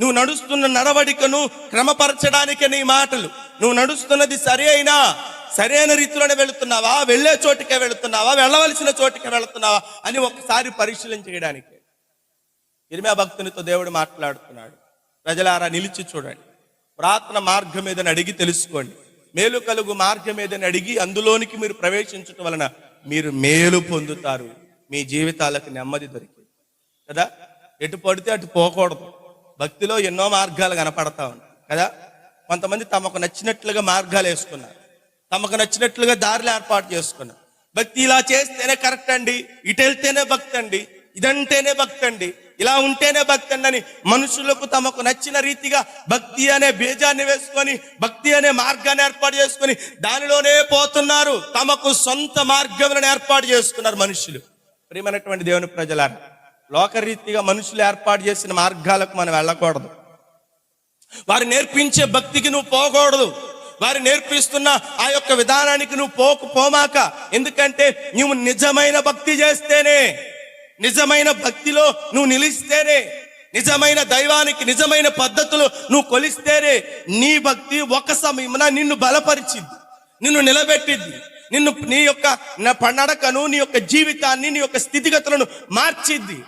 నువ్వు నడుస్తున్న నడవడికను క్రమపరచడానికే నీ మాటలు. నువ్వు నడుస్తున్నది సరి అయినా సరైన రీతిలోనే వెళుతున్నావా? వెళ్ళే చోటికే వెళుతున్నావా? వెళ్ళవలసిన చోటికే వెళుతున్నావా? అని ఒకసారి పరిశీలన చేయడానికి. భక్తునితో దేవుడు మాట్లాడుతున్నాడు. ప్రజలారా నిలిచి చూడండి. ప్రార్థన మార్గం మీదని అడిగి తెలుసుకోండి. మేలు కలుగు మార్గం మీదని అడిగి అందులోనికి మీరు ప్రవేశించటం వలన మీరు మేలు పొందుతారు. మీ జీవితాలకు నెమ్మది దొరికింది. కదా? ఎటు పడితే అటు పోకూడదు. భక్తిలో ఎన్నో మార్గాలు కనపడతా ఉంటాయి కదా? కొంతమంది తమకు నచ్చినట్లుగా మార్గాలు వేసుకున్నారు తమకు నచ్చినట్లుగా దారులు ఏర్పాటు చేసుకున్నారు. భక్తి ఇలా చేస్తేనే కరెక్ట్ అండి ఇటు వెళ్తేనే భక్తి అండి ఇదంటేనే భక్తి అండి ఇలా ఉంటేనే భక్తి అండి అని మనుషులకు తమకు నచ్చిన రీతిగా భక్తి అనే బీజాన్ని వేసుకొని భక్తి అనే మార్గాన్ని ఏర్పాటు చేసుకొని దానిలోనే పోతున్నారు. తమకు సొంత మార్గములను ఏర్పాటు చేసుకున్నారు మనుషులు. ప్రియమైనటువంటి దేవుని ప్రజలారా లోకరీతిగా మనుషులు ఏర్పాటు చేసిన మార్గాలకు మనం వెళ్ళకూడదు. వారు నేర్పించే భక్తికి నువ్వు పోకూడదు. వారు నేర్పిస్తున్న ఆ యొక్క విధానానికి నువ్వు పోకు పోమాక. ఎందుకంటే నువ్వు నిజమైన భక్తి చేస్తేనే నిజమైన భక్తిలో నువ్వు నిలిస్తేనే నిజమైన దైవానికి నిజమైన పద్ధతులు నువ్వు కొలిస్తేనే నీ భక్తి ఒక సమయమున నిన్ను బలపరిచింది నిన్ను నిలబెట్టింది. నిన్ను నీ యొక్క నడకను నీ యొక్క జీవితాన్ని నీ యొక్క స్థితిగతులను మార్చిద్ది.